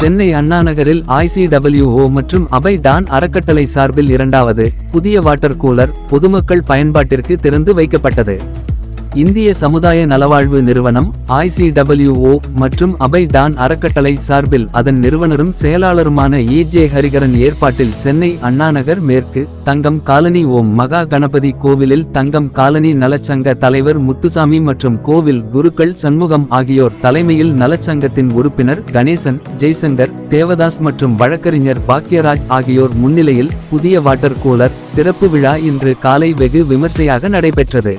Chennai அண்ணாநகரில் ICWO மற்றும் Abhay Don அறக்கட்டளை சார்பில் இரண்டாவது புதிய வாட்டர் கூலர் பொதுமக்கள் பயன்பாட்டிற்கு திறந்து வைக்கப்பட்டது. இந்திய சமுதாய நலவாழ்வு நிறுவனம் ஐசிடபிள்யூஓ மற்றும் அபை டான் அறக்கட்டளை சார்பில் அதன் நிறுவனரும் செயலாளருமான இஜே ஹரிகரன் ஏற்பாட்டில் சென்னை அண்ணாநகர் மேற்கு தங்கம் காலனி ஓம் மகா கணபதி கோவிலில் தங்கம் காலனி நலச்சங்க தலைவர் முத்துசாமி மற்றும் கோவில் குருக்கள் சண்முகம் ஆகியோர் தலைமையில் நலச்சங்கத்தின் உறுப்பினர் கணேசன் ஜெய்சங்கர் தேவதாஸ் மற்றும் வழக்கறிஞர் பாக்யராஜ் ஆகியோர் முன்னிலையில் புதிய வாட்டர் கூலர் திறப்பு விழா இன்று காலை வெகு விமர்சையாக நடைபெற்றது.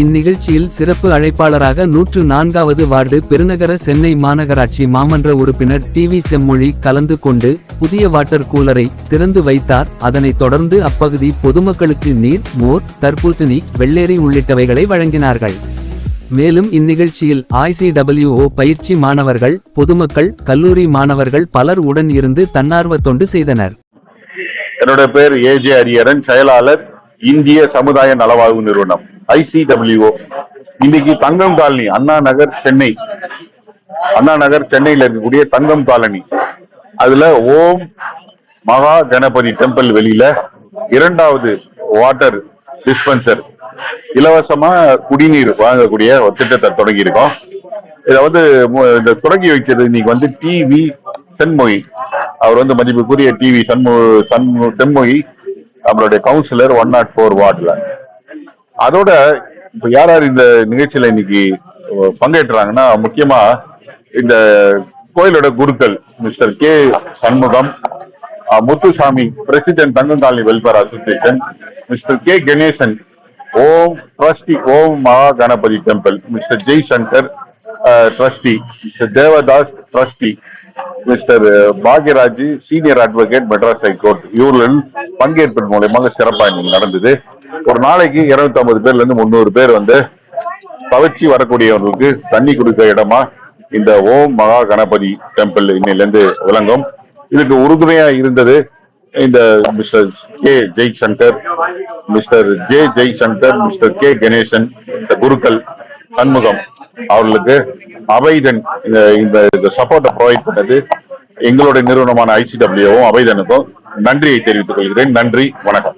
இந்நிகழ்ச்சியில் சிறப்பு அழைப்பாளராக நூற்று நான்காவது வார்டு பெருநகர சென்னை மாநகராட்சி மாமன்ற உறுப்பினர் டி வி செம்மொழி கலந்து கொண்டு புதிய வாட்டர் கூலரை திறந்து வைத்தார். அதனைத் தொடர்ந்து அப்பகுதி பொதுமக்களுக்கு நீர் மோர் தர்பூசணி வெள்ளேரி உள்ளிட்டவைகளை வழங்கினார்கள். மேலும் இந்நிகழ்ச்சியில் ஐசிடபிள்யூஓ பயிற்சி மாணவர்கள் பொதுமக்கள் கல்லூரி மாணவர்கள் பலர் உடன் இருந்து தன்னார்வ தொண்டு செய்தனர். என்னோட பேர் ஏஜே அரியரன் செயலாளர் இந்திய சமுதாய நலவாழ்வு நிறுவனம். ஐசிடபிள்யூஓ. இன்னைக்கு தங்கம் காலனி அண்ணா நகர் சென்னை. அண்ணா நகர் சென்னையில இருக்கக்கூடிய தங்கம் காலனி. அதுல ஓம் மகா கணபதி டெம்பிள் வெளியில இரண்டாவது வாட்டர் டிஸ்பென்சர். இலவசமா குடிநீர் வாங்கக்கூடிய ஒரு திட்டத்தை தொடங்கி இருக்கோம் இதை வந்து இந்த தொடங்கி வைக்கிறது இன்னைக்கு வந்து டிவி சென்மொழி அவர் வந்து மதிப்புக்குரிய டிவி சண்மு சண்மு செம்மொழி நம்மளுடைய கவுன்சிலர் ஒன் நாட் ஃபோர் வார்டில். அதோட இப்ப யார் யார் இந்த நிகழ்ச்சியில இன்னைக்கு பங்கேற்றாங்கன்னா முக்கியமா இந்த கோயிலோட குருக்கள் mister K Shanmugam Muthusamy president Thangangali welfare association mister K Ganesan Om trustee Om Maha Ganapathi temple mister Jaishankar trustee mister Devadas trustee mister Bhagyaraj senior advocate Madras high court இவர்கள் பங்கேற்பதன் மூலயமாக சிறப்பாக நடந்தது. ஒரு நாளைக்கு 250 பேர்ல இருந்து முந்நூறு பேர் வந்து தவச்சி வரக்கூடியவர்களுக்கு தண்ணி கொடுக்கிற இடமா இந்த ஓம் மகா கணபதி டெம்பிள் இன்னிலிருந்து விளங்கும். இதுக்கு உறுதுணையா இருந்தது இந்த mister K Jaishankar mister J Jaishankar mister K Ganesan இந்த குருக்கள் சண்முகம் அவர்களுக்கு அபைதன் இந்த இந்த சப்போர்ட்டை ப்ரொவைட் பண்ணது. எங்களுடைய நிறுவனமான ஐசிடபிள்யூவும் அபைதனுக்கும் நன்றியை தெரிவித்துக் கொள்கிறேன். நன்றி வணக்கம்.